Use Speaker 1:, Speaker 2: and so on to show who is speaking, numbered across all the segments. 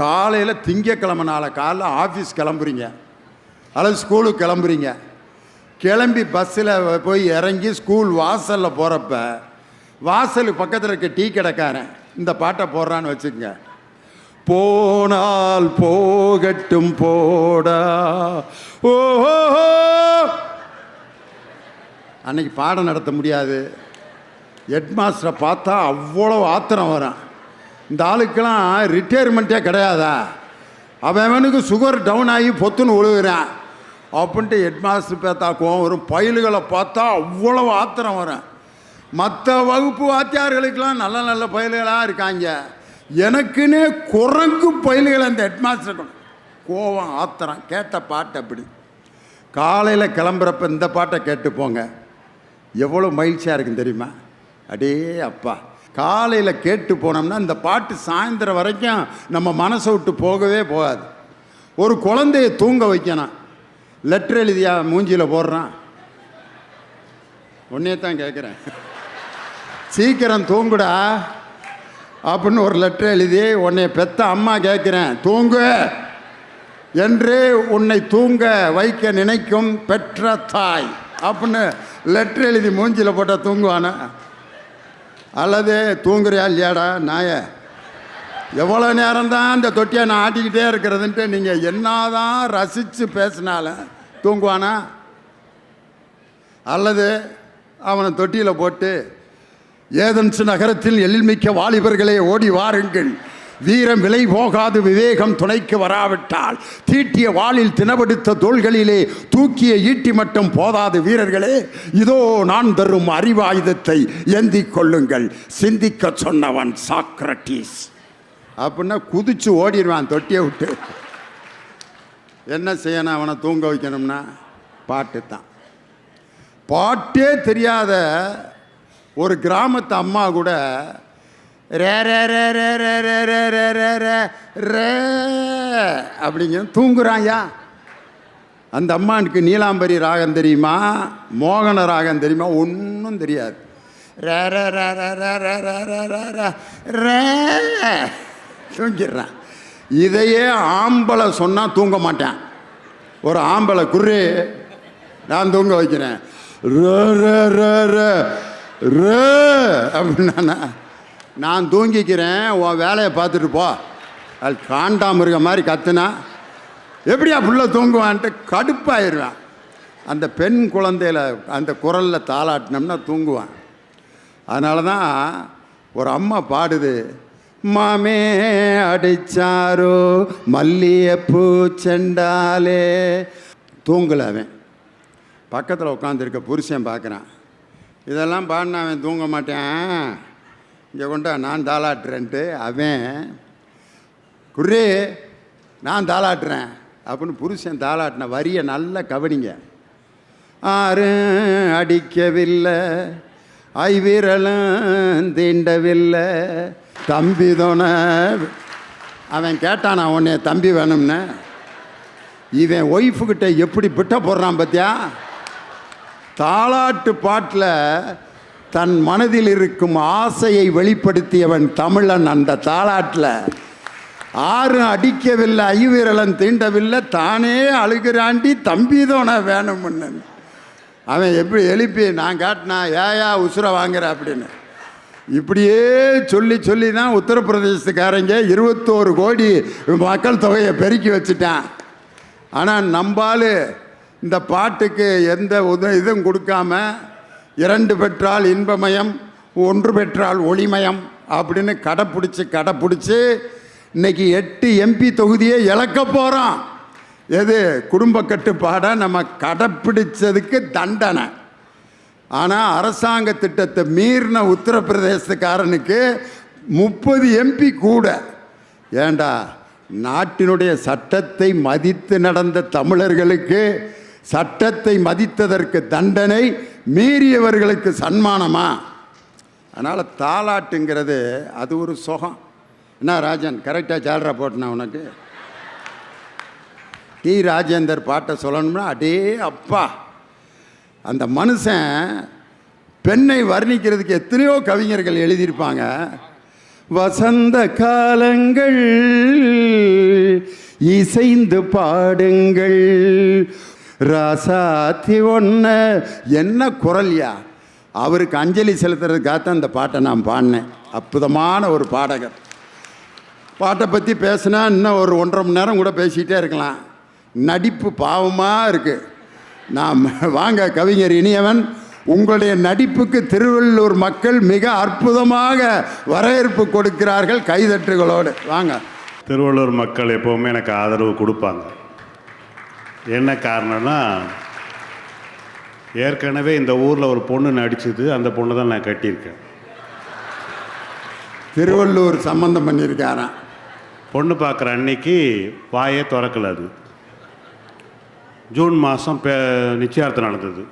Speaker 1: காலையில் திங்கக்கிழமை நாளை காலைல ஆஃபீஸ் கிளம்புறீங்க. அல்லது ஸ்கூலுக்கு கிளம்புறீங்க. கிளம்பி பஸ்ஸில் போய் இறங்கி ஸ்கூல் வாசலில் போகிறப்ப வாசலுக்கு பக்கத்தில் இருக்க டீ கடைக்காரன் இந்த பாட்டை போடுறான்னு வச்சுக்கோங்க. போனால் போகட்டும் போடா ஓஹோ! அன்னைக்கு பாடம் நடத்த முடியாது. ஹெட்மாஸ்டரை பார்த்தா அவ்வளோ ஆத்திரம் வரும் இந்த ஆளுக்கெல்லாம் ரிட்டையர்மெண்ட்டே கிடையாதா? அவன் அவனுக்கு சுகர் டவுன் ஆகி பொத்துன்னு விழுகிறான் அப்படின்ட்டு ஹெட்மாஸ்டர் பார்த்தா கோவம் வரும். பயலுகளை பார்த்தா அவ்வளோ ஆத்திரம் வரும். மற்ற வகுப்பு வாத்தியார்களுக்கெல்லாம் நல்ல நல்ல பயில்களாக இருக்காங்க. எனக்குன்னே குரங்கு பயில்கள் அந்த ஹெட்மாஸ்டர் கோவம் ஆத்திரம். கேட்ட பாட்டு அப்படி. காலையில் கிளம்புறப்ப இந்த பாட்டை கேட்டு போங்க எவ்வளோ மகிழ்ச்சியாக இருக்குன்னு தெரியுமா? அடே அப்பா. காலையில் கேட்டு போனோம்னா இந்த பாட்டு சாயந்தரம் வரைக்கும் நம்ம மனசை விட்டு போகவே போகாது. ஒரு குழந்தைய தூங்க வைக்கணும். லெட்டர் எழுதியா மூஞ்சியில் போடுறான். உன்னே தான் கேட்குறேன் சீக்கிரம் தூங்குடா. அப்படின்னு ஒரு லெட்டர் எழுதி உன்னை பெத்த அம்மா கேட்குறேன் தூங்கு. என்று உன்னை தூங்க வைக்க நினைக்கும் பெற்ற தாய். அப்படின்னு லெட்டர் எழுதி மூஞ்சியில் போட்டால் தூங்குவானே? அல்லது தூங்குறியா இல்லையாடா நாய? எவ்வளோ நேரம் தான் இந்த தொட்டியை நான் ஆட்டிக்கிட்டே இருக்கிறதுன்ட்டு நீங்கள் என்னதான் ரசித்து பேசினாலும் தூங்குவானா? அல்லது அவனை தொட்டியில் போட்டு ஏதன்ஸ் நகரத்தில் எழில்மிக்க வாலிபர்களே ஓடி வாருங்கள். வீரம் விலை போகாது விவேகம் துணைக்கு வராவிட்டால். தீட்டிய வாளில் தினப்படுத்த தோள்களிலே தூக்கிய ஈட்டி மட்டும் போதாது வீரர்களே. இதோ நான் தரும் அறிவாயுதத்தை ஏந்திக் கொள்ளுங்கள். சிந்திக்க சொன்னவன் சாக்ரட்டிஸ் அப்படின்னா குதிச்சு ஓடிடுவான் தொட்டியை விட்டு. என்ன செய்யணும் அவனை தூங்க வைக்கணும்னா? பாட்டு தான் பாட்டே தெரியாத ஒரு கிராமத்து அம்மா கூட அப்படிங்க தூங்குறாயா அந்த அம்மானுக்கு நீலாம்பரி ராகம் தெரியுமா மோகன ராகம் தெரியுமா ஒன்றும் தெரியாது தூங்கிடுறான் இதையே ஆம்பளை சொன்னால் தூங்க மாட்டேன் ஒரு ஆம்பளை குரு நான் தூங்க வைக்கிறேன் அப்படின்னா நான் தூங்கிக்கிறேன் உன் வேலையை பார்த்துட்டு போ. அது காண்டாம இருக்க மாதிரி கத்துனா எப்படியா புள்ள தூங்குவான்ட்டு கடுப்பாயிடுவேன் அந்த பெண் குழந்தையில் அந்த குரலில் தாளாட்டினோம்னா தூங்குவான். அதனால தான் ஒரு அம்மா பாடுது மாமே அடிச்சாரோ மல்லிகைப்பூ செண்டாலே. தூங்கல அவன். பக்கத்தில் உட்காந்துருக்க புருஷன் பார்க்குறான் இதெல்லாம் பாடினா அவன் தூங்க மாட்டேன். இங்கே கொண்டா நான் தாளாட்டுறேன்ட்டு அவன் குரு நான் தாளாட்டுறேன் அப்படின்னு புருஷன் தாளாட்டின வரியை நல்லா கவனிங்க. ஆறு அடிக்கவில்லை ஐவிரலும் தீண்டவில்லை தம்பி தோண அவன் கேட்டானா உன்னை தம்பி வேணும்னு? இவன் ஒய்ஃபுக்கிட்ட எப்படி பிட்ட போடுறான் பார்த்தியா தாளாட்டு பாட்டில் தன் மனதில் இருக்கும் ஆசையை வெளிப்படுத்தியவன் தமிழன் அந்த தாலாட்டில் ஆறும் அடிக்கவில்லை ஐவிரலன் தீண்டவில்லை தானே அழுகிறாண்டி தம்பிதோன வேணும்னு. அவன் எப்படி எழுப்பி நான் காட்டினா ஏயா உசுரை வாங்குற அப்படின்னு. இப்படியே சொல்லி சொல்லி தான் உத்தரப்பிரதேசத்துக்காரங்க இருபத்தோரு கோடி மக்கள் தொகையை பெருக்கி வச்சுட்டான். ஆனால் நம்பால் இந்த பாட்டுக்கு எந்த உத இதுவும் கொடுக்காம இரண்டு பெற்றால் இன்பமயம் ஒன்று பெற்றால் ஒளிமயம் அப்படின்னு கடைப்பிடிச்சி கடைப்பிடிச்சி இன்னைக்கு எட்டு எம்பி தொகுதியை இழக்க போகிறோம் எது? குடும்ப கட்டுப்பாடை நம்ம கடைப்பிடிச்சதுக்கு தண்டனை. ஆனால் அரசாங்க திட்டத்தை மீறின உத்தரப்பிரதேசத்துக்காரனுக்கு முப்பது எம்பி கூட. ஏண்டா? நாட்டினுடைய சட்டத்தை மதித்து நடந்த தமிழர்களுக்கு சட்டத்தை மதித்ததற்கு தண்டனை மீறியவர்களுக்கு சன்மானமா? அதனால் தாலாட்டுங்கிறது அது ஒரு சுகம். என்ன ராஜன் கரெக்டாக சேல்ரா போட்டனா உனக்கு? டி. ராஜேந்தர் பாட்டை சொல்லணும்னா அடே அப்பா. அந்த மனுஷன் பெண்ணை வர்ணிக்கிறதுக்கு எத்தனையோ கவிஞர்கள் எழுதியிருப்பாங்க. வசந்த காலங்கள் இசைந்து பாடுங்கள். ராசாத்தி ஒன்று என்ன குரல்யா? அவருக்கு அஞ்சலி செலுத்துறதுக்காகத்தான் இந்த பாட்டை நான் பாடினேன். அற்புதமான ஒரு பாடகர். பாட்டை பற்றி பேசினா இன்னும் ஒரு ஒன்றரை மணி நேரம் கூட பேசிக்கிட்டே இருக்கலாம். நடிப்பு பாவமாக இருக்குது நாம் வாங்க கவிஞர் இனியவன். உங்களுடைய நடிப்புக்கு திருவள்ளூர் மக்கள் மிக அற்புதமாக வரவேற்பு கொடுக்கிறார்கள் கைதட்டுகளோடு. வாங்க.
Speaker 2: திருவள்ளூர் மக்கள் எப்போவுமே எனக்கு ஆதரவு கொடுப்பாங்க. என்ன காரணம்னா ஏற்கனவே இந்த ஊரில் ஒரு பொண்ணு நடிச்சது அந்த பொண்ணு தான் நான் கட்டியிருக்கேன்.
Speaker 1: திருவள்ளூர் சம்பந்தம் பண்ணியிருக்காராம்.
Speaker 2: பொண்ணு பார்க்குற அன்னைக்கு வாயே திறக்கல அது. ஜூன் மாதம் பே நிச்சயார்த்தம் நடந்தது.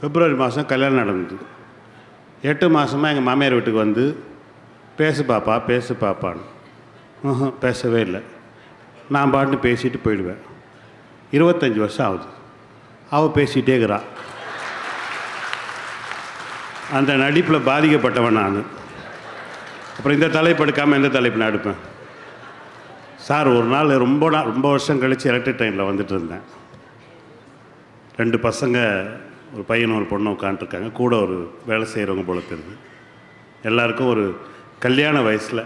Speaker 2: பிப்ரவரி மாதம் கல்யாணம் நடந்தது. எட்டு மாதமாக எங்கள் மாமியார் வீட்டுக்கு வந்து பேசு பாப்பா பேசு பாப்பான்னு. பேசவே இல்லை. நான் பாட்டு பேசிட்டு போயிடுவேன். இருபத்தஞ்சி வருஷம் ஆகுது. அவள் பேசிகிட்டே இருக்கிறாள் அந்த நடிப்பில் பாதிக்கப்பட்டவன் நான். அப்புறம் இந்த தலைப்பு எடுக்காமல் எந்த தலைப்பு நான் எடுப்பேன்? சார் ஒரு நாள் ரொம்ப நாள் ரொம்ப வருஷம் கழித்து எலக்ட்ரிக் ட்ரெயினில் வந்துட்டு இருந்தேன். ரெண்டு பசங்க ஒரு பையனும் ஒரு பொண்ணும் உட்காந்துருக்காங்க கூட ஒரு வேலை செய்கிறவங்க போல தெரியுது. எல்லாருக்கும் ஒரு கல்யாண வயசில்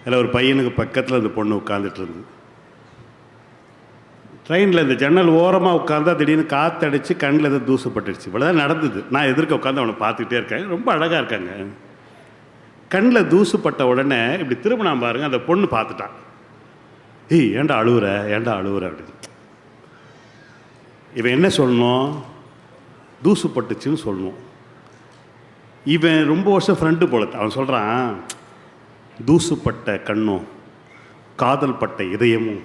Speaker 2: அதில் ஒரு பையனுக்கு பக்கத்தில் அந்த பொண்ணு உட்காந்துட்டு இருந்தது. ட்ரெயினில் இந்த ஜன்னல் ஓரமாக உட்காந்தா திடீர்னு காற்றடிச்சு கண்ணில் எதாவது தூசு பட்டுடுச்சு இவ்வளோதான் நடந்தது. நான் எதிர்க்க உட்காந்து அவனை பார்த்துக்கிட்டே இருக்கேன். ரொம்ப அழகாக இருக்காங்க. கண்ணில் தூசுப்பட்ட உடனே இப்படி திரும்ப நான் பாருங்கள் அந்த பொண்ணு பார்த்துட்டான் ஏய் ஏன்டா அழுவுற? ஏன்டா அழுவுற? அப்படின்னு. இவன் என்ன சொல்லணும்? தூசுப்பட்டுச்சுன்னு சொல்லணும். இவன் ரொம்ப வருஷம் ஃப்ரெண்டு போல. அவன் சொல்கிறான் தூசுப்பட்ட கண்ணும் காதல் பட்ட இதயமும்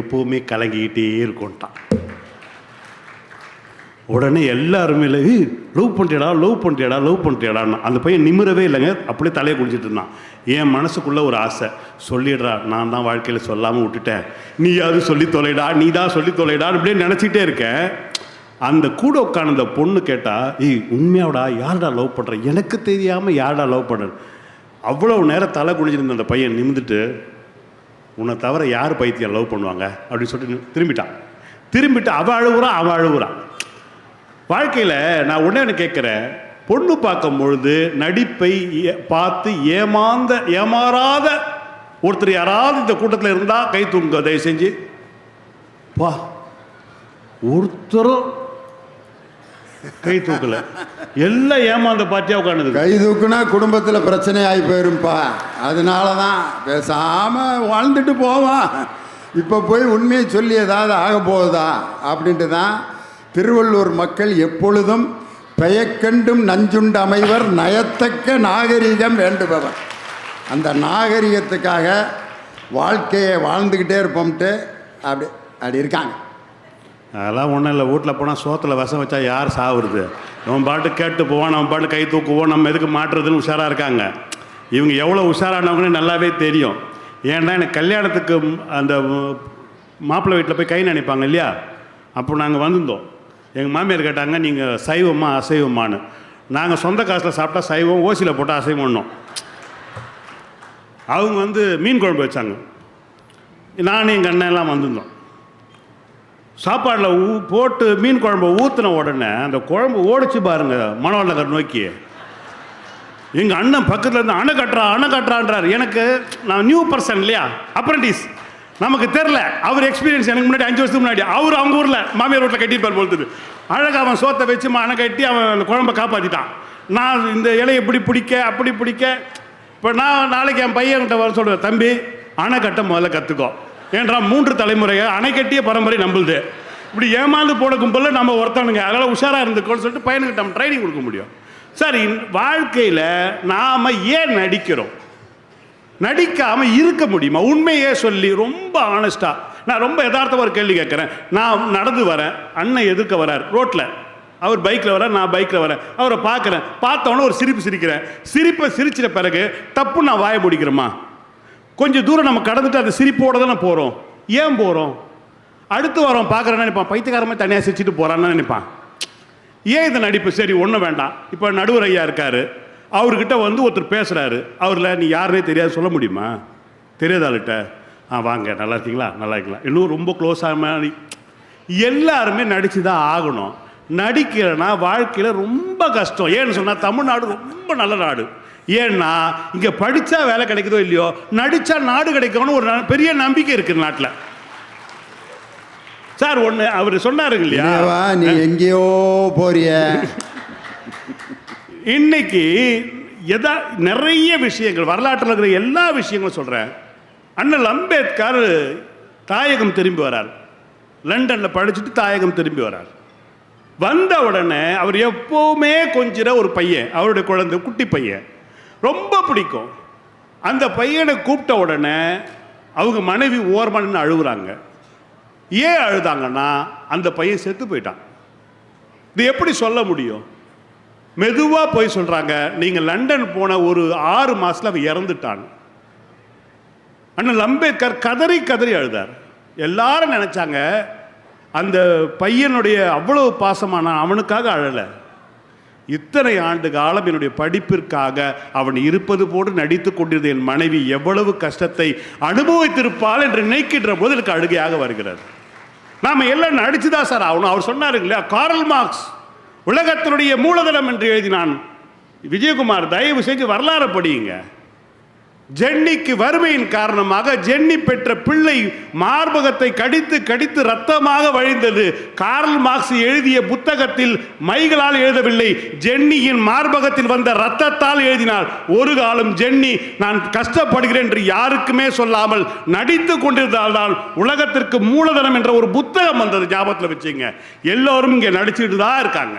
Speaker 2: எப்போவுமே கலங்கிக்கிட்டே இருக்கும்ட்டான் உடனே எல்லாருமே லவ் பண்ணிட்டேடா லவ் பண்ணிட்டேடா லவ் பண்ணிட்டேடான்னு. அந்த பையன் நிமிரவே இல்லைங்க அப்படியே தலையை குடிச்சிட்டு இருந்தான். என் மனசுக்குள்ளே ஒரு ஆசை சொல்லிடுறா நான் தான் வாழ்க்கையில் சொல்லாமல் விட்டுட்டேன். நீயாவது சொல்லி தொலைடா நீ தான் சொல்லி தொலைடா அப்படியே நினச்சிக்கிட்டே இருக்கேன். அந்த கூட உட்காந்து அந்த பொண்ணு கேட்டால் ஏய் உண்மையாவடா யார்டா லவ் பண்ணுற எனக்கு தெரியாமல் யார்டா லவ் பண்ணுறேன் அவ்வளோ நேரம் தலை குடிச்சிருந்த அந்த பையன் நிமிந்துட்டு உன்னை தவிர யார் பைத்தியம் லவ் பண்ணுவாங்க? அப்படின்னு சொல்லிட்டு திரும்பிட்டான் திரும்பிட்டு. அவள் அழுகுறா அவள் அழுகுறான் வாழ்க்கையில் நான் உடனே கேட்குறேன். பொண்ணு பார்க்கும் பொழுது நடிப்பை பார்த்து ஏமாந்த ஏமாறாத ஒருத்தர் யாராவது இந்த கூட்டத்தில் இருந்தால் கை தூங்க தயவு செஞ்சு. பா ஒருத்தரும் கை தூக்கல. எல்லாம் ஏமாந்த பார்ட்டியாக உட்காந்துது
Speaker 1: கை தூக்குனா குடும்பத்தில் பிரச்சனை ஆகி போயிரும்ப்பா அதனால தான் பேசாமல் வாழ்ந்துட்டு போவான் இப்போ போய் உண்மையை சொல்லி ஏதாவது ஆக போகுதா? அப்படின்ட்டு தான் திருவள்ளூர் மக்கள் எப்பொழுதும் பெயக்கண்டும் நஞ்சுண்டு அமைவர் நயத்தக்க நாகரிகம் வேண்டுபவர். அந்த நாகரிகத்துக்காக வாழ்க்கையை வாழ்ந்துக்கிட்டே இருப்போம்ட்டு அப்படி அப்படி இருக்காங்க.
Speaker 2: அதெல்லாம் ஒன்றும் இல்லை. வீட்டில் போனால் சோத்தில் விஷம் வச்சா யார் சாவுறது? அவன் பாட்டு கேட்டு போவான் நம்ம பாட்டு கை தூக்குவோம் நம்ம எதுக்கு மாட்டுறதுன்னு உஷாராக இருக்காங்க. இவங்க எவ்வளோ உஷாரானவங்கன்னு நல்லாவே தெரியும். ஏன்னா எனக்கு கல்யாணத்துக்கு அந்த மாப்பிள்ளை வீட்டில் போய் கை நினைப்பாங்க இல்லையா? அப்போ நாங்கள் வந்திருந்தோம். எங்கள் மாமியார் கேட்டாங்க நீங்கள் சைவமா அசைவமானு நாங்கள் சொந்த காசில் சாப்பிட்டா சைவம் ஓசியில் போட்டால் அசைவம் பண்ணோம் அவங்க வந்து மீன் குழம்பு வச்சாங்க. நானும் எங்கள் அண்ணன் எல்லாம் வந்திருந்தோம். சாப்பாடில் ஊ போட்டு மீன் குழம்பு ஊற்றின உடனே அந்த குழம்பு ஓடிச்சு பாருங்க மணவாள் நோக்கி எங்கள் அண்ணன் பக்கத்தில் இருந்து அணை கட்டுறா அணை கட்டுறான்றார். எனக்கு நான் நியூ பர்சன் இல்லையா? அப்ரண்டிஸ் நமக்கு தெரில அவர் எக்ஸ்பீரியன்ஸ் எனக்கு முன்னாடி அஞ்சு வருஷத்துக்கு முன்னாடி. அவர் அவங்க ஊரில் மாமியார் வீட்டில் கட்டியிருப்பார் பொழுது. அழகாக அவன் சோத்தை வச்சு அணை கட்டி அவன் அந்த குழம்பை காப்பாற்றிட்டான் நான் இந்த இலையை இப்படி பிடிக்க அப்படி பிடிக்க. இப்போ நான் நாளைக்கு என் பையன்கிட்ட வர சொல்கிறேன் தம்பி அணை கட்ட முதல்ல கற்றுக்கோ ஏன்றா மூன்று தலைமுறையை அணை கட்டிய பரம்பரை நம்புது இப்படி ஏமாந்து போன கும்பலில் நம்ம ஒருத்தனுங்க. அதனால் உஷாராக இருந்துக்கோன்னு சொல்லிட்டு பையனுக்கு நம்ம ட்ரைனிங் கொடுக்க முடியும். சரி வாழ்க்கையில் நாம் ஏன் நடிக்கிறோம்? நடிக்காமல் இருக்க முடியுமா? உண்மையே சொல்லி ரொம்ப ஆனஸ்டாக நான் ரொம்ப யதார்த்தமா ஒரு கேள்வி கேட்குறேன். நான் நடந்து வரேன். அண்ணன் எதிர்க்க வரார்? ரோட்டில் அவர் பைக்கில் வர நான் பைக்கில் வரேன். அவரை பார்க்குறேன். பார்த்தவொன்னே ஒரு சிரிப்பு சிரிக்கிறேன் சிரிப்பை சிரிச்சிட்ட பிறகு தப்பு நான் வாய முடிக்கிறேம்மா. கொஞ்சம் தூரம் நம்ம கடந்துட்டு அந்த சிரிப்போட தானே போகிறோம் ஏன் போகிறோம் அடுத்து வரோம் பார்க்குறேன்னு நினைப்பான். பைத்தியக்காரமே தனியாக சிரிச்சிட்டு போகிறான்னு நினைப்பான். ஏன் இந்த நடிப்பு? சரி ஒன்றும் வேண்டாம். இப்போ நடுவர் ஐயா இருக்காரு. அவர்கிட்ட வந்து ஒருத்தர் பேசுகிறாரு அவரில் நீ யாருனே தெரியாது. சொல்ல முடியுமா? தெரியாத ஆளுகிட்ட. ஆ வாங்க நல்லா இருக்கீங்களா? நல்லா இருக்கலாம் இன்னும் ரொம்ப க்ளோஸ் மாதிரி. எல்லாருமே நடிச்சு தான் ஆகணும். நடிக்கலைன்னா வாழ்க்கையில் ரொம்ப கஷ்டம். ஏன்னு சொன்னால் தமிழ்நாடு ரொம்ப நல்ல நாடு. ஏன்னா இங்கே படித்தா வேலை கிடைக்குதோ இல்லையோ நடித்தா நாடு கிடைக்கும்னு ஒரு பெரிய நம்பிக்கை இருக்குது நாட்டில். சார் ஒன்று அவர் சொன்னாருங்க இல்லையா?
Speaker 1: நீ எங்கேயோ போறிய?
Speaker 2: இன்னைக்கு எதா நிறைய விஷயங்கள் வரலாற்றில் இருக்கிற எல்லா விஷயங்களும் சொல்கிறேன் அண்ணல் அம்பேத்கர் தாயகம் திரும்பி வரார். லண்டனில் படிச்சுட்டு தாயகம் திரும்பி வரார். வந்த உடனே அவர் எப்போவுமே கொஞ்சிற ஒரு பையன் அவருடைய குழந்தை குட்டி பையன். ரொம்ப பிடிக்கும். அந்த பையனை கூப்பிட்ட உடனே அவங்க மனைவி ஓரமான அழுகுறாங்க. ஏன் அழுதாங்கன்னா அந்த பையன் செத்து போயிட்டான். இது எப்படி சொல்ல முடியும்? மெதுவாக போய் சொல்கிறாங்க நீங்கள் லண்டன் போன ஒரு ஆறு மாதத்தில் அவன் இறந்துட்டான். அண்ணன் அம்பேத்கர் கதறி கதறி அழுதார். எல்லாரும் நினச்சாங்க அந்த பையனுடைய அவ்வளவு பாசமான அவனுக்காக அழலை. இத்தனை ஆண்டு காலம் என்னுடைய படிப்பிற்காக அவன் இருப்பது போடு நடித்து கொண்டிருந்த என் மனைவி எவ்வளவு கஷ்டத்தை அனுபவித்திருப்பாள் என்று நினைக்கின்ற போது எனக்கு அழுகையாக வருகிறது. நாம் எல்லாம் நடிச்சுதான் சார் ஆகணும். அவர் சொன்னார் இல்லையா? காரல் மார்க்ஸ் உலகத்தினுடைய மூலதனம் என்று எழுதினான். விஜயகுமார் தயவு செஞ்சு வரலாறு படியுங்க. ஜென்னிக்கு வறுமையின் காரணமாக ஜென்னி பெற்ற பிள்ளை மார்பகத்தை கடித்து கடித்து ரத்தமாக வழிந்தது. கார்ல் மார்க்ஸ் எழுதிய புத்தகத்தில் மைகளால் எழுதவில்லை. ஜென்னியின் மார்பகத்தில் வந்த ரத்தத்தால் எழுதினார். ஒரு காலம் ஜென்னி நான் கஷ்டப்படுகிறேன் என்று யாருக்குமே சொல்லாமல் நடித்து கொண்டிருந்தால்தான் உலகத்திற்கு மூலதனம் என்ற ஒரு புத்தகம் வந்தது. ஞாபகத்தில் வச்சுங்க. எல்லோரும் இங்கே நடிச்சுட்டு தான் இருக்காங்க.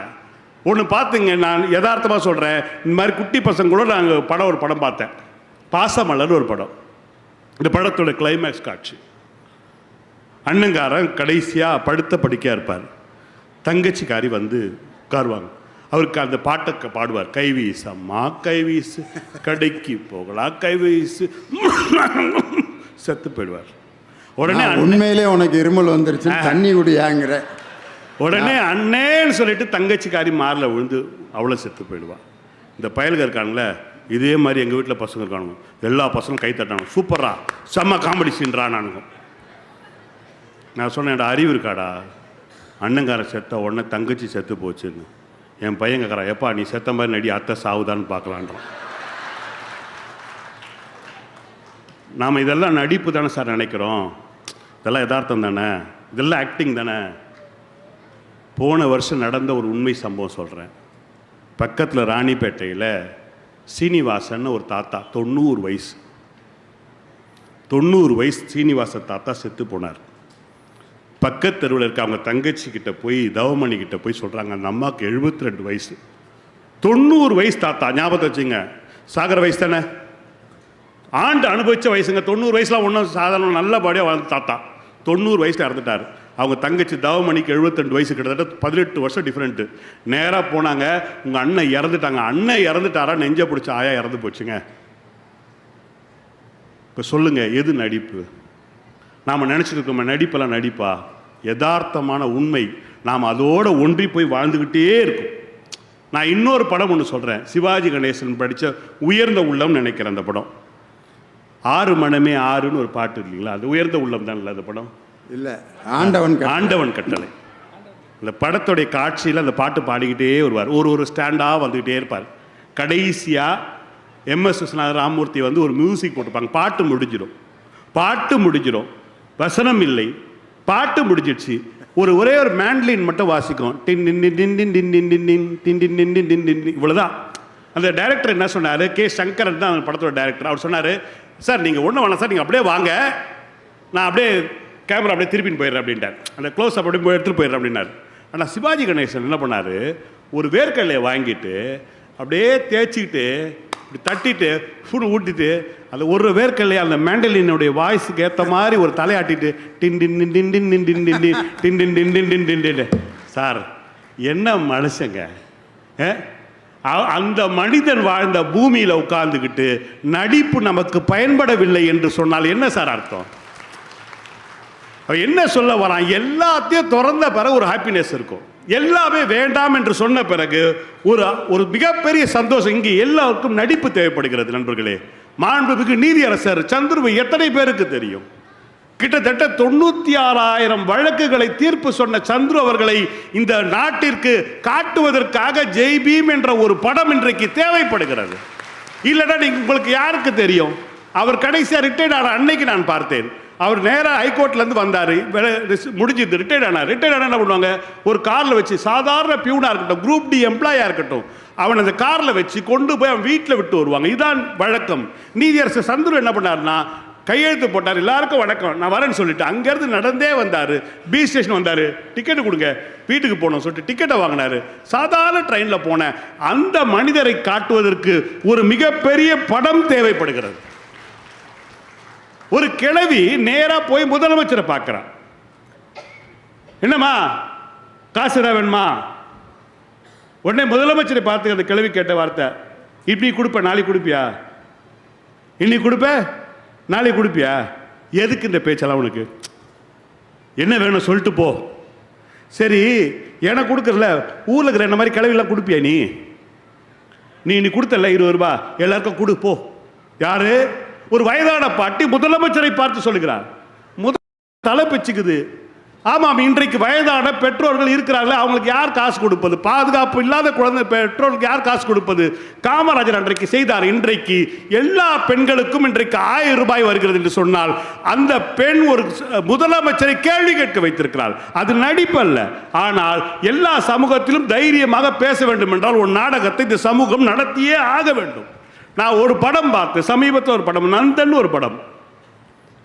Speaker 2: ஒன்று பார்த்துங்க நான் யதார்த்தமாக சொல்கிறேன் இந்த மாதிரி குட்டி பசங்க கூட நாங்கள் படம் ஒரு படம் பார்த்தேன். பாசமலர் ஒரு படம். இந்த படத்தோட கிளைமேக்ஸ் காட்சி. அண்ணங்காரன் கடைசியாக படுத்த படிக்கையாக இருப்பார். தங்கச்சிக்காரி வந்து உட்காருவாங்க. அவருக்கு அந்த பாட்டை க- பாடுவார் கைவீசு அம்மா கைவீசு கடைக்கு போகலாம் கைவீசு செத்து போயிடுவார். உடனே
Speaker 1: உண்மையிலே உனக்கு இருமல் வந்துருச்சு தண்ணி குடியாங்கிற.
Speaker 2: உடனே அண்ணேன்னு சொல்லிட்டு தங்கச்சிக்காரி மாரில் விழுந்து அவ்வளோ செத்து போயிடுவா. இந்த பயலுக இருக்கானுங்களே இதே மாதிரி எங்கள் வீட்டில் பசங்க இருக்கானுங்க எல்லா பசங்களும் கை தட்டானுங்க. சூப்பரா செம்ம காமெடி சீன்றா நானுங்க. நான் சொன்னேன் அறிவு இருக்காடா? அண்ணங்காரன் செத்த உடனே தங்கச்சி செத்து போச்சுன்னு. என் பையன் கேட்குறான் எப்பா நீ செத்த மாதிரி நடி அத்தை சாவுதான்னு பார்க்கலான்றான் நாம் இதெல்லாம் நடிப்பு தானே சார் நினைக்கிறோம். இதெல்லாம் யதார்த்தம் தானே? இதெல்லாம் ஆக்டிங் தானே? போன வருஷம் நடந்த ஒரு உண்மை சம்பவம் சொல்கிறேன் பக்கத்தில் ராணிப்பேட்டையில் சீனிவாசன் ஒரு தாத்தா தொண்ணூறு வயசு. தொண்ணூறு வயசு சீனிவாச தாத்தா செத்து போனார். பக்கத்து தெருவில் இருக்க அவங்க தங்கச்சி கிட்ட போய் தவமணி கிட்ட போய் சொல்கிறாங்க அந்த அம்மாவுக்கு எழுபத்தி ரெண்டு வயசு. தொண்ணூறு வயசு தாத்தா ஞாபகத்தை வச்சுங்க சாகர வயசு தானே? ஆண்டு அனுபவித்த வயசுங்க. தொண்ணூறு வயசுலாம் ஒன்றும் சாதாரண நல்லபடியாக வாழ்ந்த தாத்தா. தொண்ணூறு வயசில் இறந்துட்டார். அவங்க தங்கச்சி தவமணிக்கு 72 வயசு கிட்டத்தட்ட பதினெட்டு வருஷம் டிஃப்ரெண்ட்டு நேராக போனாங்க உங்கள் அண்ணன் இறந்துட்டாங்க. அண்ணன் இறந்துட்டாரா நெஞ்ச பிடிச்ச ஆயா இறந்து போச்சுங்க. இப்போ சொல்லுங்கள் எது நடிப்பு? நாம் நினச்சிட்டு இருக்கோம் நடிப்பெல்லாம் நடிப்பா? யதார்த்தமான உண்மை. நாம் அதோட ஒன்றி போய் வாழ்ந்துக்கிட்டே இருக்கும். நான் இன்னொரு படம் ஒன்று சொல்கிறேன் சிவாஜி கணேசன் படித்த உயர்ந்த உள்ளம் நினைக்கிறேன் அந்த படம். ஆறு மனமே ஆறுன்னு ஒரு பாட்டு இல்லைங்களா அது உயர்ந்த உள்ளம் தான் இல்லை அந்த படம்?
Speaker 1: இல்லை ஆண்டவன்
Speaker 2: ஆண்டவன் கட்டளை இந்த படத்துடைய காட்சியில் அந்த பாட்டு பாடிக்கிட்டே வருவார் ஒரு ஒரு ஸ்டாண்டாக வந்துக்கிட்டே இருப்பார் கடைசியாக எம்எஸ் விஸ்வநாத ராமூர்த்தி வந்து ஒரு மியூசிக் போட்டுப்பாங்க பாட்டு முடிஞ்சிடும் பாட்டு முடிஞ்சிடும் வசனம் இல்லை பாட்டு முடிஞ்சிடுச்சு ஒரு ஒரே ஒரு மேண்ட்லின் மட்டும் வாசிக்கும் டின் டின் டின் டின் டின் டின் டின் டின் டின் டின் டின் டின் டின் டின் டின் இவ்வளோதான் அந்த டைரக்டர் என்ன சொன்னார் கே சங்கரன் தான் அந்த படத்தோட டைரக்டர் அவர் சொன்னார் சார் நீங்கள் ஒன்றும் வேணாம் சார் நீங்கள் அப்படியே வாங்க நான் அப்படியே கேமரா அப்படியே திருப்பின்னு போயிடுறேன் அப்படின்ட்டார் அந்த க்ளோஸ் அப் அப்படியே போய் எடுத்துகிட்டு போயிடுறேன் அப்படின்னார் ஆனால் சிவாஜி கணேசன் என்ன பண்ணார் ஒரு வேர்க்கடலையை வாங்கிட்டு அப்படியே தேய்ச்சிக்கிட்டு இப்படி தட்டிட்டு ஃபுட் ஊட்டிட்டு அந்த ஒரு வேர்க்கடலையை அந்த மேண்டலினுடைய வாய்ஸுக்கு ஏற்ற மாதிரி ஒரு தலையாட்டிட்டு டின் டின் டின் டின் டின் டின் டின் டின் டின் டின் டின் டின் டின் டின் டின் டின் சார் என்ன மனுஷங்க ஆ? அ- அந்த மனிதன் வாழ்ந்த பூமியில் உட்கார்ந்துக்கிட்டு நடிப்பு நமக்கு பயன்படவில்லை என்று சொன்னால் என்ன சார் அர்த்தம் என்ன சொல்ல வரான்? எல்லாத்தையும் திறந்த பிறகு ஒரு ஹாப்பினஸ் இருக்கும். எல்லாமே வேண்டாம் என்று சொன்ன பிறகு ஒரு ஒரு மிகப்பெரிய சந்தோஷம். இங்கே எல்லாருக்கும் நடிப்பு தேவைப்படுகிறது நண்பர்களே. மாண்புமிகு நீதியரசர் சந்துருவை எத்தனை பேருக்கு தெரியும்? கிட்டத்தட்ட தொண்ணூத்தி ஆறாயிரம் வழக்குகளை தீர்ப்பு சொன்ன சந்துரு அவர்களை இந்த நாட்டிற்கு காட்டுவதற்காக ஜெய் பீம் என்ற ஒரு படம் இன்றைக்கு தேவைப்படுகிறது. இல்லைன்னா நீங்க உங்களுக்கு யாருக்கு தெரியும்? அவர் கடைசியாக ரிட்டையர்ட் ஆன அன்னைக்கு நான் பார்த்தேன். அவர் நேராக ஹைகோர்ட்லேருந்து வந்தார். முடிஞ்சது. ரிட்டையர்ட் ஆனார் ரிட்டையர்ட் ஆனால் என்ன பண்ணுவாங்க? ஒரு காரில் வச்சு சாதாரண பியூனாக இருக்கட்டும் குரூப் டி எம்ப்ளாயாக இருக்கட்டும் அவன் அந்த காரில் வச்சு கொண்டு போய் அவன் வீட்டில் விட்டு வருவாங்க. இதுதான் வழக்கம். நீதியரசர் சந்துரு என்ன பண்ணாருன்னா கையெழுத்து போட்டார். எல்லாருக்கும் வணக்கம். நான் வரேன்னு சொல்லிட்டு அங்கேருந்து நடந்தே வந்தார். பி ஸ்டேஷன் வந்தார். டிக்கெட்டு கொடுங்க. வீட்டுக்கு போகணும் சொல்லிட்டு டிக்கெட்டை வாங்கினாரு. சாதாரண ட்ரெயினில் போன அந்த மனிதரை காட்டுவதற்கு ஒரு மிகப்பெரிய படம் தேவைப்படுகிறது. ஒரு கிழவி நேராக போய் முதலமைச்சரை பார்க்குறான். என்னம்மா? காசு ஏதாவது வேணுமா? உடனே முதலமைச்சரை பார்த்து அந்த கிழவி கேட்ட வார்த்தை இப்படி கொடுப்ப நாளைக்கு கொடுப்பியா? இன்னைக்கு கொடுப்ப? நாளைக்கு கொடுப்பியா? எதுக்கு இந்த பேச்செல்லாம் உனக்கு? என்ன வேணும் சொல்லிட்டு போ. சரி எனக்கு கொடுக்குறல ஊரில் இருக்கிற என்ன மாதிரி கிளவிலாம் கொடுப்பியா நீ? நீ நீ கொடுத்தல இருபது ரூபா. எல்லாருக்கும் கொடு போ. யாரு? ஒரு வயதான பாட்டி முதலமைச்சரை பார்த்து சொல்லுகிறார். முதல் தலை பிச்சுக்குது. ஆமாம் இன்றைக்கு வயதான பெற்றோர்கள் இருக்கிறார்களே அவங்களுக்கு யார் காசு கொடுப்பது? பாதுகாப்பு இல்லாத குழந்தை பெற்றோர்களுக்கு யார் காசு கொடுப்பது? காமராஜர் அன்றைக்கு செய்தார். இன்றைக்கு எல்லா பெண்களுக்கும் இன்றைக்கு ஆயிரம் ரூபாய் வருகிறது என்று சொன்னால் அந்த பெண் ஒரு முதலமைச்சரை கேள்வி கேட்க வைத்திருக்கிறார் அது நடிப்பல்ல. ஆனால் எல்லா சமூகத்திலும் தைரியமாக பேச வேண்டும் என்றால் ஒரு நாடகத்தை இந்த சமூகம் நடத்தியே ஆக வேண்டும். நான் ஒரு படம் பார்த்தேன் சமீபத்தில் ஒரு படம் நந்தன் ஒரு படம்.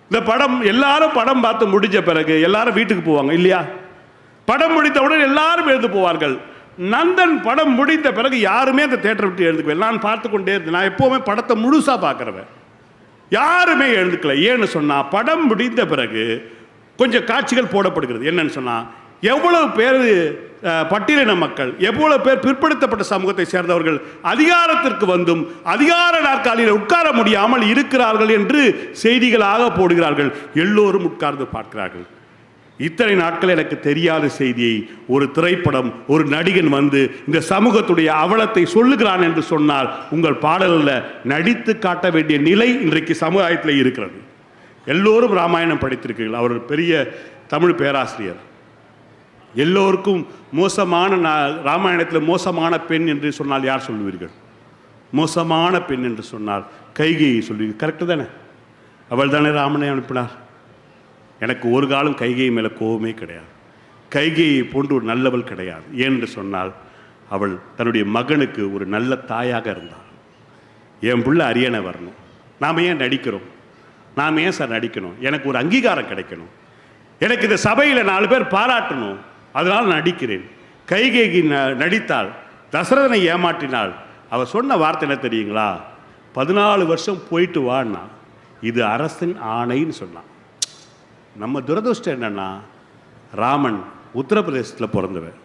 Speaker 2: இந்த படம் எல்லாரும் படம் பார்த்து முடிஞ்ச பிறகு எல்லாரும் வீட்டுக்கு போவாங்க இல்லையா? படம் முடித்தவுடன் எல்லாரும் எழுந்து போவார்கள். நந்தன் படம் முடிந்த பிறகு யாருமே அந்த தேட்டரை விட்டு எழுந்துக்கவே நான் பார்த்து கொண்டே இருந்தேன். நான் எப்போவுமே படத்தை முழுசாக பார்க்குறவன். யாருமே எழுந்துக்கல. ஏன்னு சொன்னால் படம் முடிந்த பிறகு கொஞ்சம் காட்சிகள் போடப்படுகிறது. என்னன்னு சொன்னால் எவ்வளவு பேர் பட்டியலின மக்கள் எவ்வளவு பேர் பிற்படுத்தப்பட்ட சமூகத்தை சேர்ந்தவர்கள் அதிகாரத்திற்கு வந்தும் அதிகார நாற்காலியில் உட்கார முடியாமல் இருக்கிறார்கள் என்று செய்திகளாக போடுகிறார்கள். எல்லோரும் உட்கார்ந்து பார்க்கிறார்கள். இத்தனை நாட்கள் எனக்கு தெரியாத செய்தியை ஒரு திரைப்படம் ஒரு நடிகன் வந்து இந்த சமூகத்துடைய அவலத்தை சொல்லுகிறான் என்று சொன்னால் உங்கள் பாடலில் நடித்து காட்ட வேண்டிய நிலை இன்றைக்கு சமுதாயத்தில் இருக்கிறது. எல்லோரும் ராமாயணம் படித்திருக்கிறீர்கள். அவர் பெரிய தமிழ் பேராசிரியர். எல்லோருக்கும் மோசமான ராமாயணத்தில் மோசமான பெண் என்று சொன்னால் யார் சொல்லுவீர்கள்? மோசமான பெண் என்று சொன்னார் கைகையை சொல்லுவீர்கள். கரெக்டு தானே? அவள் தானே ராமனை அனுப்பினார். எனக்கு ஒரு காலம் கைகை மேலே கோபமே கிடையாது. கைகையை போன்று ஒரு நல்லவள் கிடையாது. ஏன் சொன்னால் அவள் தன்னுடைய மகனுக்கு ஒரு நல்ல தாயாக இருந்தாள். என் பிள்ளை அரியணை வரணும். நாம் ஏன் நடிக்கிறோம்? நாம் ஏன் சார் நடிக்கணும்? எனக்கு ஒரு அங்கீகாரம் கிடைக்கணும். எனக்கு இந்த சபையில் நாலு பேர் பாராட்டணும். அதனால் நடிக்கிறேன் கைகேகி ந நடித்தாள் தசரதனை ஏமாற்றினாள் அவர் சொன்ன வார்த்தை என்ன தெரியுங்களா? பதினாலு வருஷம் போயிட்டு வான்னா இது அரசின் ஆணைன்னு சொன்னான். நம்ம துரதிருஷ்டம் என்னன்னா ராமன் உத்தரப்பிரதேசத்தில் பிறந்தவன்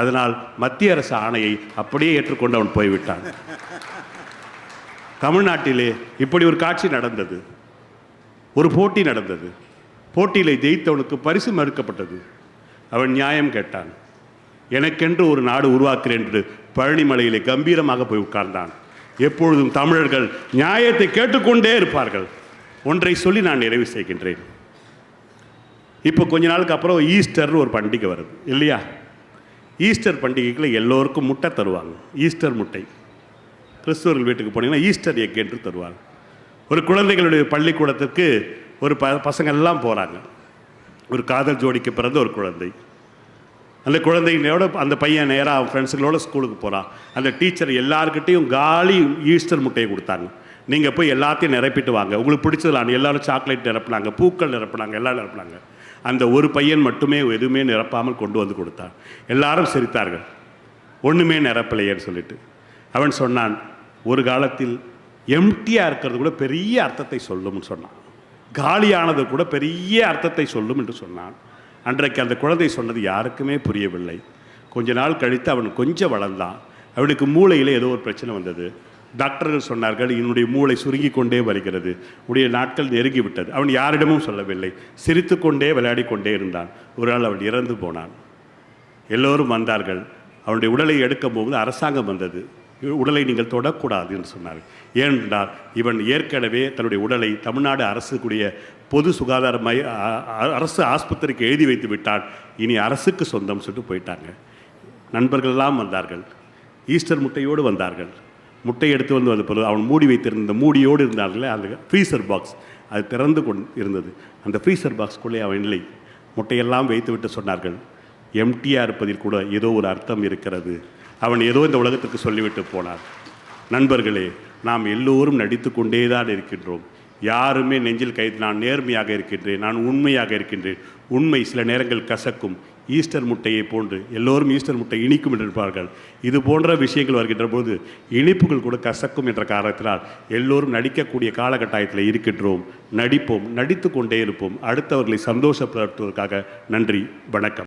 Speaker 2: அதனால் மத்திய அரசு ஆணையை அப்படியே ஏற்றுக்கொண்டு அவன் போய்விட்டான். தமிழ்நாட்டிலே இப்படி ஒரு காட்சி நடந்தது. ஒரு போட்டி நடந்தது. போட்டியில் ஜெயித்தவனுக்கு பரிசு மறுக்கப்பட்டது. அவன் நியாயம் கேட்டான். எனக்கென்று ஒரு நாடு உருவாக்குறேன் என்று பழனிமலையிலே கம்பீரமாக போய் உட்கார்ந்தான். எப்பொழுதும் தமிழர்கள் நியாயத்தை கேட்டுக்கொண்டே இருப்பார்கள். ஒன்றை சொல்லி நான் நிறைவு செய்கின்றேன். இப்போ கொஞ்ச நாளுக்கு அப்புறம் ஈஸ்டர்னு ஒரு பண்டிகை வருது இல்லையா? ஈஸ்டர் பண்டிகைக்குள்ள எல்லோருக்கும் முட்டை தருவாங்க. ஈஸ்டர் முட்டை. கிறிஸ்துவர்கள் வீட்டுக்கு போனீங்கன்னா ஈஸ்டர் எக் என்று தருவாங்க. ஒரு குழந்தைகளுடைய பள்ளிக்கூடத்திற்கு ஒரு ப பசங்கள்லாம் போகிறாங்க ஒரு காதல் ஜோடிக்கு பிறந்த ஒரு குழந்தை. அந்த குழந்தைங்களோட அந்த பையன் நேராக அவன் ஃப்ரெண்ட்ஸுங்களோட ஸ்கூலுக்கு போகிறான் அந்த டீச்சர் எல்லாருக்கிட்டையும் காலி ஈஸ்டர் முட்டையை கொடுத்தாங்க. நீங்கள் போய் எல்லாத்தையும் நிரப்பிட்டு வாங்க. உங்களுக்கு பிடிச்சதுலாம் எல்லாரும் சாக்லேட் நிரப்புனாங்க பூக்கள் நிரப்புனாங்க எல்லாம் நிரப்புனாங்க. அந்த ஒரு பையன் மட்டுமே எதுவுமே நிரப்பாமல் கொண்டு வந்து கொடுத்தான். எல்லாரும் சிரித்தார்கள். ஒன்றுமே நிரப்பலையேன்னு சொல்லிட்டு. அவன் சொன்னான் ஒரு காலத்தில் எம்டியாக இருக்கிறது கூட பெரிய அர்த்தத்தை சொல்லும்னு சொன்னான். காலியானது கூட பெரிய அர்த்தத்தை சொல்லும் என்று சொன்னான். அன்றைக்கு அந்த குழந்தை சொன்னது யாருக்குமே புரியவில்லை. கொஞ்ச நாள் கழித்து அவன் கொஞ்சம் வளர்ந்தான். அவனுக்கு மூளையில் ஏதோ ஒரு பிரச்சனை வந்தது. டாக்டர்கள் சொன்னார்கள் என்னுடைய மூளை சுருங்கி கொண்டே வருகிறது. உடைய நாட்கள் நெருங்கி விட்டது. அவன் யாரிடமும் சொல்லவில்லை. சிரித்துக்கொண்டே விளையாடி கொண்டே இருந்தான். ஒரு நாள் அவன் இறந்து போனான். எல்லோரும் வந்தார்கள். அவனுடைய உடலை எடுக்கும் போது அரசாங்கம் வந்தது. உடலை நீங்கள் தொடக்கூடாது என்று சொன்னார் ஏனென்றால் இவன் ஏற்கனவே தன்னுடைய உடலை தமிழ்நாடு அரசுக்குரிய பொது சுகாதார மைய அரசு ஆஸ்பத்திரிக்கு எழுதி வைத்து விட்டான். இனி அரசுக்கு சொந்தம் சொல்லிட்டு போயிட்டாங்க. நண்பர்கள் எல்லாம் வந்தார்கள். ஈஸ்டர் முட்டையோடு வந்தார்கள். முட்டை எடுத்து வந்து வந்த பிறகு அவன் மூடி வைத்திருந்த மூடியோடு இருந்தார்களே அந்த ஃப்ரீசர் பாக்ஸ் அது திறந்து கொண்டு இருந்தது. அந்த ஃப்ரீசர் பாக்ஸ்க்குள்ளே அவன் இல்லை. முட்டையெல்லாம் வைத்துவிட்டு சொன்னார்கள். எம்டியாக இருப்பதில் கூட ஏதோ ஒரு அர்த்தம் இருக்கிறது. அவன் ஏதோ இந்த உலகத்துக்கு சொல்லிவிட்டு போனான். நண்பர்களே நாம் எல்லோரும் நடித்து கொண்டே தான் இருக்கின்றோம். யாருமே நெஞ்சில் கைது நான் நேர்மையாக இருக்கின்றேன் நான் உண்மையாக இருக்கின்றேன். உண்மை சில நேரங்கள் கசக்கும். ஈஸ்டர் முட்டையை போன்று எல்லோரும் ஈஸ்டர் முட்டை இனிக்கும் என்று இருப்பார்கள் இது போன்ற விஷயங்கள் வருகின்ற போது இனிப்புகள் கூட கசக்கும் என்ற காரணத்தினால் எல்லோரும் நடிக்கக்கூடிய காலகட்டாயத்தில் இருக்கின்றோம். நடிப்போம் நடித்து கொண்டே இருப்போம். அடுத்தவர்களை சந்தோஷப்படுத்துவதற்காக நன்றி வணக்கம்.